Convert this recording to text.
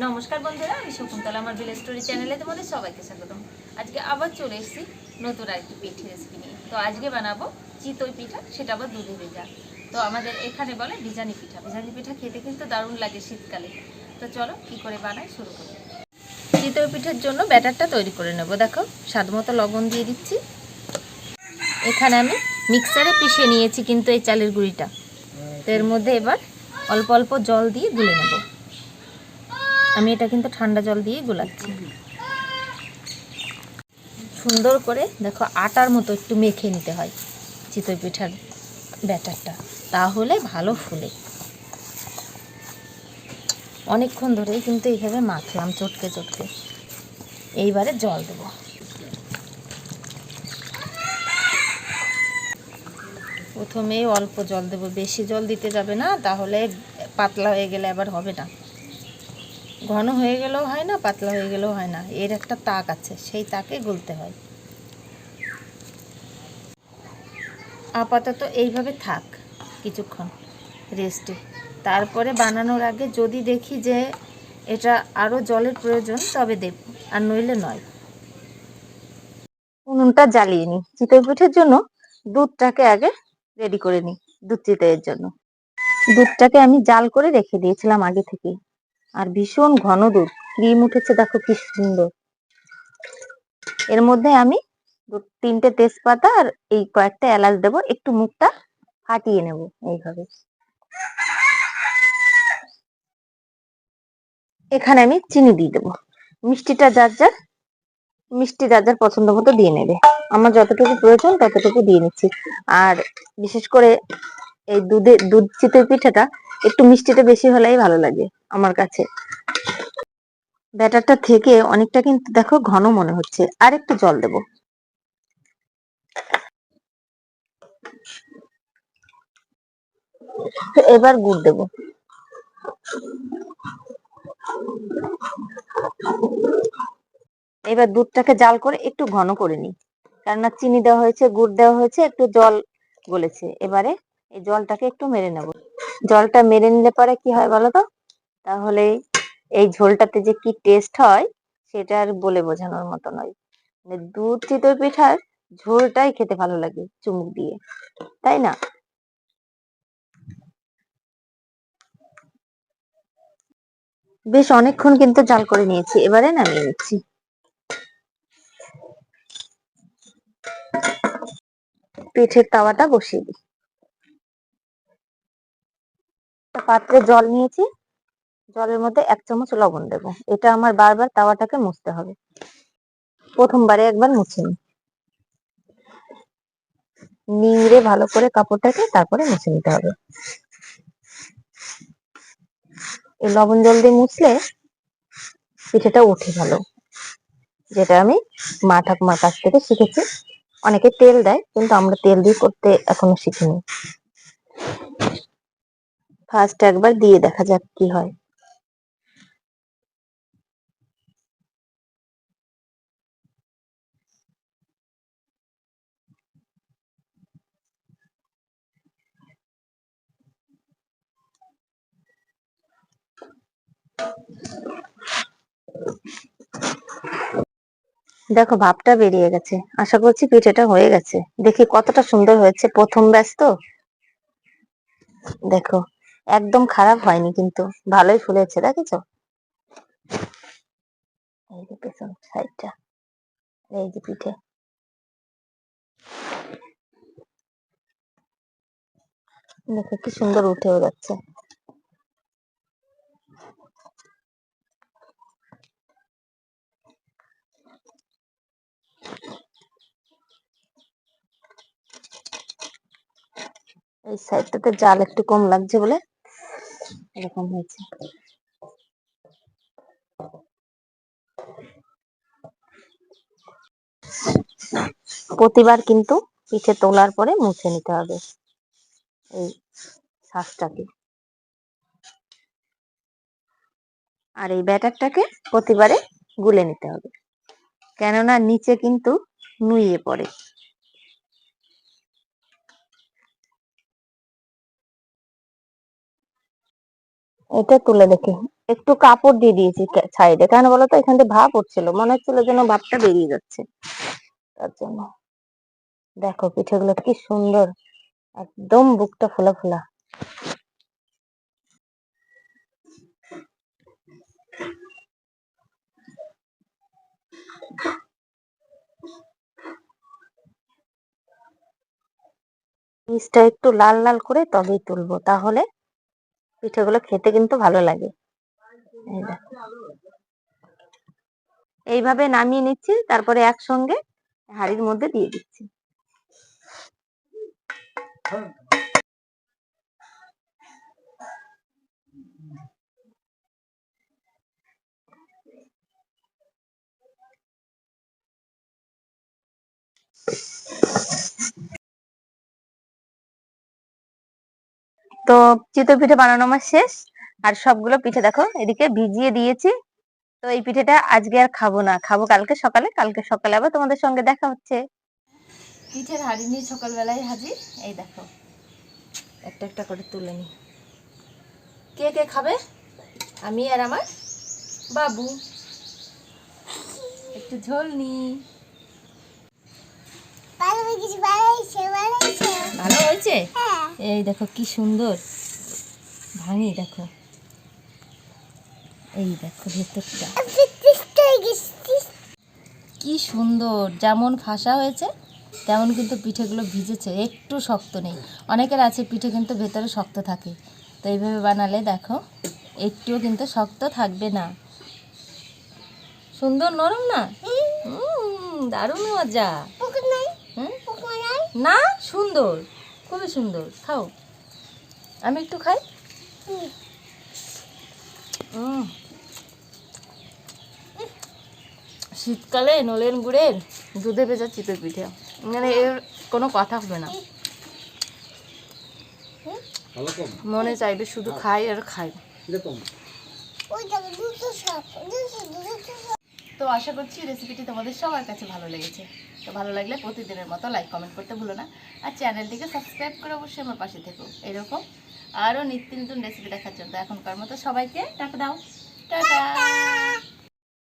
নমস্কার বন্ধুরা, আমি শকুন্তলা আমার ভিলেজ স্টোরি চ্যানেলে তোমাদের সবাইকে স্বাগতম। আজকে আবার চলে এসেছি নতুন আর কি পিঠে রেসিপি নিয়ে। তো আজকে বানাবো চিতই পিঠা, সেটা আবার দুধে ভেজা। তো আমাদের এখানে বলে বিজানি পিঠা। বিজানি পিঠা খেতে কিন্তু দারুণ লাগে শীতকালে। তো চলো কি করে বানাই, শুরু করি। চিতই পিঠার জন্য ব্যাটারটা তৈরি করে নেব। দেখো, স্বাদ মতো লবণ দিয়ে দিচ্ছি। এখানে আমি মিক্সারে পিষে নিয়েছি কিন্তু এই চালের গুঁড়িটা। তো এর মধ্যে এবার অল্প অল্প জল দিয়ে গুলে নেব। আমি এটা কিন্তু ঠান্ডা জল দিয়ে গোলাচ্ছি। সুন্দর করে দেখো আটার মতো একটু মেখে নিতে হয় চিতই পিঠার ব্যাটারটা, তাহলে ভালো ফুলে। অনেকক্ষণ ধরেই কিন্তু এইভাবে মাখলাম চটকে চটকে। এইবারে জল দেবো। প্রথমেই অল্প জল দেবো, বেশি জল দিতে যাবে না, তাহলে পাতলা হয়ে গেলে আবার হবে না। ঘন হয়ে গেলেও হয় না, পাতলা হয়ে গেলেও হয় না। এর একটা তাক আছে, সেই তাকে গুলতে হয়। আপাতত এইভাবে থাক কিছুক্ষণ রেস্টে। তারপরে বানানোর আগে যদি দেখি যে এটা আরও জলের প্রয়োজন, তবে দেব, আর নইলে নয়। উনুনটা জ্বালিয়ে নিই। চিতই পিঠের জন্য দুধটাকে আগে রেডি করে নিই, দুধ চিতইয়ের জন্য। দুধটাকে আমি জাল করে রেখে দিয়েছিলাম আগে থেকেই। আর ভীষণ ঘন দুধ। ক্রিম উঠেছে, দেখো কি সুন্দর। এর মধ্যে আমি তিনটে তেজপাতা আর এই কয়েকটা এলাচ দেবো। একটু মুখটা ফাটিয়ে নেব এইভাবে। এখানে আমি চিনি দিয়ে দেবো। মিষ্টিটা যার যার, মিষ্টি যার যার পছন্দ মতো দিয়ে নেবে। আমার যতটুকু প্রয়োজন ততটুকু দিয়ে নিচ্ছি। আর বিশেষ করে এই দুধে, দুধ চিতই পিঠাটা একটু মিষ্টিটা বেশি হলেই ভালো লাগে আমার কাছে। ব্যাটারটা থেকে অনেকটা কিন্তু দেখো ঘন মনে হচ্ছে। আর একটু জল দেব। এবার গুড় দেব। এবার দুধটাকে জাল করে একটু ঘন করে নিই। কেননা চিনি দেওয়া হয়েছে, গুড় দেওয়া হয়েছে, একটু জল গলেছে। এবারে এই জলটাকে একটু মেরে নেব। জলটা মেরে নিলে পরে কি হয় বলো তো তাহলে এই ঝোলটাতে যে কি টেস্ট হয়, সেটা আর বলে বোঝানোর মতো নয়। মানে দুধ চিতই পিঠার ঝোলটাই খেতে ভালো লাগে চুমুক দিয়ে। তাই না? বেশ অনেকক্ষণ কিন্তু জাল করে নিয়েছি, এবারে নামিয়ে নিচ্ছি। পিঠের তাওয়াটা বসিয়ে দিই একটা পাত্রে জল নিয়েছি। জলের মধ্যে এক চামচ লবণ দেব। এটা আমার বারবার তাওয়াটাকে মুছতে হবে। প্রথমবারে একবার মুছে নিই নিংড়ে ভালো করে কাপড়টাকে তারপরে মুছে নিতে হবে। এই লবণ জল দিয়ে মুছলে পিঠেটা উঠে ভালো। যেটা আমি মা ঠাকুমার কাছ থেকে শিখেছি। অনেকে তেল দেয়, কিন্তু আমরা তেল দিয়ে করতে এখনও শিখিনি। ফার্স্ট একবার দিয়ে দেখা যাক কি হয়। দেখো, ভাবটা বেরিয়ে গেছে। আশা করছি পিঠেটা হয়ে গেছে। দেখি কতটা সুন্দর হয়েছে। প্রথম ব্যাচ তো? দেখো। একদম খারাপ হয়নি কিন্তু, ভালোই ফুলেছে, দেখেছ? এই যে পেছন সাইডটা এই যে পিঠে। দেখো কি সুন্দর উঠেও যাচ্ছে। এই সাইডটাতে জাল একটু কম লাগছে বলে। এরকম হয়েছে। প্রতিবার কিন্তু পিঠে তোলার পরে মুছে নিতে হবে এই শ্বাসটাকে আর এই ব্যাটারটাকে প্রতিবারে গুলে নিতে হবে। কেননা নিচে কিন্তু নুইয়ে পড়ে। এটা তুলে দেখি। একটু কাপড় দিয়ে দিয়েছি সাইডে। কেন বলো তো? এখান থেকে ভাব উঠছিল। মনে হচ্ছিল যেন ভাবটা বেরিয়ে যাচ্ছে। তার জন্য। দেখো পিঠেগুলো কি সুন্দর। একদম বুকটা ফোলা ফোলা। নিচটা একটু লাল লাল করে তবেই তুলবো। তাহলে পিঠেগুলো খেতে কিন্তু ভালো লাগে। এইভাবে নামিয়ে নিচ্ছি তারপরে একসঙ্গে হাড়ির মধ্যে দিয়ে দিচ্ছি। তো চিতই পিঠে বানানো আমার শেষ। আর সবগুলো পিঠে দেখো এদিকে ভিজিয়ে দিয়েছি। তো এই পিঠেটা আজকে আর খাব না খাব কালকে সকালে কালকে সকালে আবার তোমাদের সঙ্গে দেখা হচ্ছে। পিঠের হাড়ি নিয়ে সকালবেলায় হাজির। এই দেখো একটা একটা করে তুলে নি কে কে খাবে? আমি আর আমার বাবু। একটু ঝোল নি ভালো হয়েছে? এই দেখো কি সুন্দর। ভাঙি, দেখো। এই দেখো ভেতরটা। কি সুন্দর, যেমন ফাঁসা হয়েছে, তেমন কিন্তু পিঠেগুলো ভিজেছে, একটু শক্ত নেই। অনেকের আছে পিঠে কিন্তু ভেতরে শক্ত থাকে। তো এইভাবে বানালে দেখো, একটুও কিন্তু শক্ত থাকবে না। সুন্দর, নরম না? দারুণ মজা? না সুন্দর। খুবই সুন্দর। খাও। আমি একটু খাই। শীতকালে নলেন গুড়ের দুধে ভেজা চিতই পিঠে। মানে এর কোনো কথা হবে না। মনে চাইবে শুধু খাই আর খাই। তো আশা করছি রেসিপিটি তোমাদের সবার কাছে ভালো লেগেছে। তো ভালো লাগলে প্রতিদিনের মতো লাইক কমেন্ট করতে ভুলো না। আর চ্যানেলটিকে সাবস্ক্রাইব করে অবশ্যই আমার পাশে থেকো। এরকম আরও নিত্য নতুন রেসিপি দেখার জন্য এখনকার মতো সবাইকে টাকা দাও। টাটা!